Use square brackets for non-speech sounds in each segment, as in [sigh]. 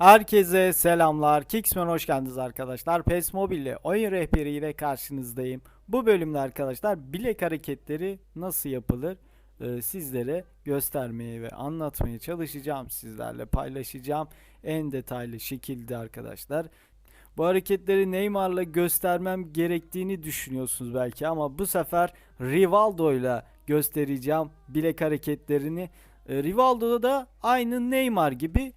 Herkese selamlar. Kicksman hoş geldiniz arkadaşlar. PES Mobile oyun rehberiyle karşınızdayım. Bu bölümde arkadaşlar bilek hareketleri nasıl yapılır e, sizlere göstermeye ve anlatmaya çalışacağım. Sizlerle paylaşacağım en detaylı şekilde arkadaşlar. Bu hareketleri Neymar'la göstermem gerektiğini düşünüyorsunuz belki ama bu sefer Rivaldo'yla göstereceğim bilek hareketlerini. E, Rivaldo'da da aynı Neymar gibi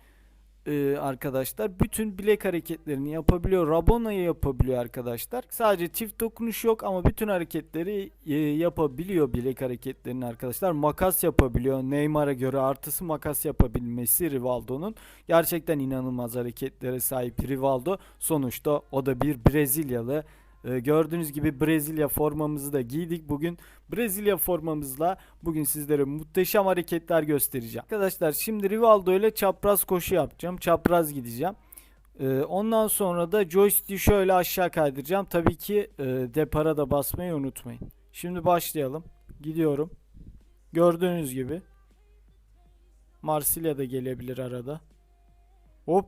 e, arkadaşlar bütün bilek hareketlerini yapabiliyor. Rabona'yı yapabiliyor arkadaşlar. Sadece çift dokunuş yok ama bütün hareketleri e, yapabiliyor bilek hareketlerini arkadaşlar. Makas yapabiliyor. Neymar'a göre artısı makas yapabilmesi Rivaldo'nun. Gerçekten inanılmaz hareketlere sahip Rivaldo. Sonuçta o da bir Brezilyalı. E, gördüğünüz gibi Brezilya formamızı da giydik. Bugün Brezilya formamızla bugün sizlere muhteşem hareketler göstereceğim. Arkadaşlar şimdi Rivaldo ile çapraz koşu yapacağım. Çapraz gideceğim. Ee, ondan sonra da joystick'i şöyle aşağı kaydıracağım. Tabii ki e, depara da basmayı unutmayın. Şimdi başlayalım. Gidiyorum. Gördüğünüz gibi. Marsilya da gelebilir arada. Hop.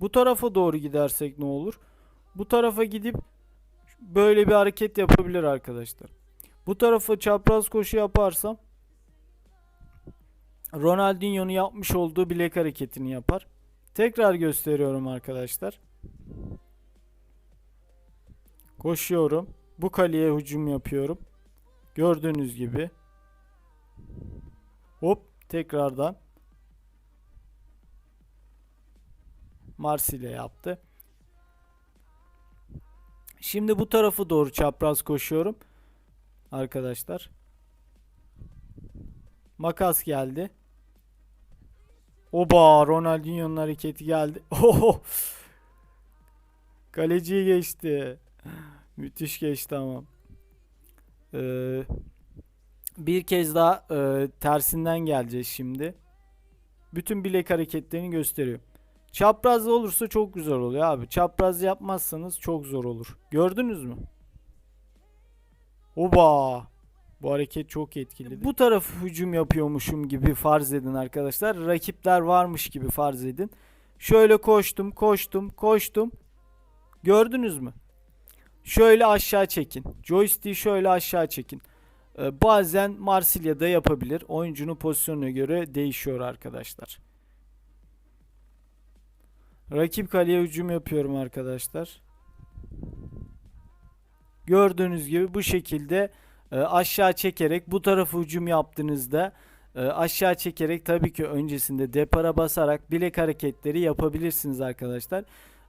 Bu tarafa doğru gidersek ne olur? Bu tarafa gidip böyle bir hareket yapabilir arkadaşlar. Bu tarafa çapraz koşu yaparsam Ronaldinho'nun yapmış olduğu bilek hareketini yapar. Tekrar gösteriyorum arkadaşlar. Koşuyorum. Bu kaleye hücum yapıyorum. Gördüğünüz gibi. Hop tekrardan. Marsilya yaptı. Şimdi bu tarafı doğru çapraz koşuyorum. Arkadaşlar. Makas geldi. Oba Ronaldinho'nun hareketi geldi. [laughs] Oho. Kaleciyi geçti. Müthiş geçti ama. Ee, bir kez daha e, tersinden geleceğiz şimdi. Bütün bilek hareketlerini gösteriyor. Çapraz olursa çok güzel oluyor abi. Çapraz yapmazsanız çok zor olur. Gördünüz mü? Oba! Bu hareket çok etkili. Bu tarafı hücum yapıyormuşum gibi farz edin arkadaşlar. Rakipler varmış gibi farz edin. Şöyle koştum, koştum, koştum. Gördünüz mü? Şöyle aşağı çekin. Joystick'i şöyle aşağı çekin. Ee, bazen Marsilya'da yapabilir. Oyuncunun pozisyonuna göre değişiyor arkadaşlar. Rakip kaleye hücum yapıyorum arkadaşlar. Gördüğünüz gibi bu şekilde e, aşağı çekerek bu tarafı hücum yaptığınızda e, aşağı çekerek tabii ki öncesinde depara basarak bilek hareketleri yapabilirsiniz arkadaşlar.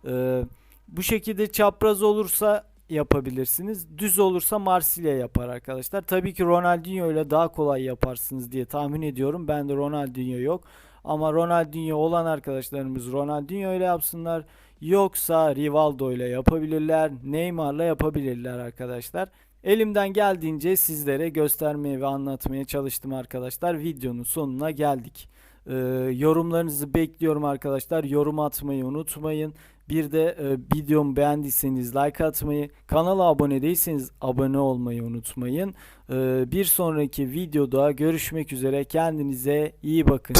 E, bu şekilde çapraz olursa yapabilirsiniz. Düz olursa Marsilya yapar arkadaşlar. Tabii ki Ronaldinho ile daha kolay yaparsınız diye tahmin ediyorum. Ben de Ronaldinho yok. Ama Ronaldinho olan arkadaşlarımız Ronaldinho ile yapsınlar. Yoksa Rivaldo ile yapabilirler. Neymar'la yapabilirler arkadaşlar. Elimden geldiğince sizlere göstermeye ve anlatmaya çalıştım arkadaşlar. Videonun sonuna geldik. Ee, yorumlarınızı bekliyorum arkadaşlar. Yorum atmayı unutmayın. Bir de e, videomu beğendiyseniz like atmayı, kanala abone değilseniz abone olmayı unutmayın. Ee, bir sonraki videoda görüşmek üzere. Kendinize iyi bakın.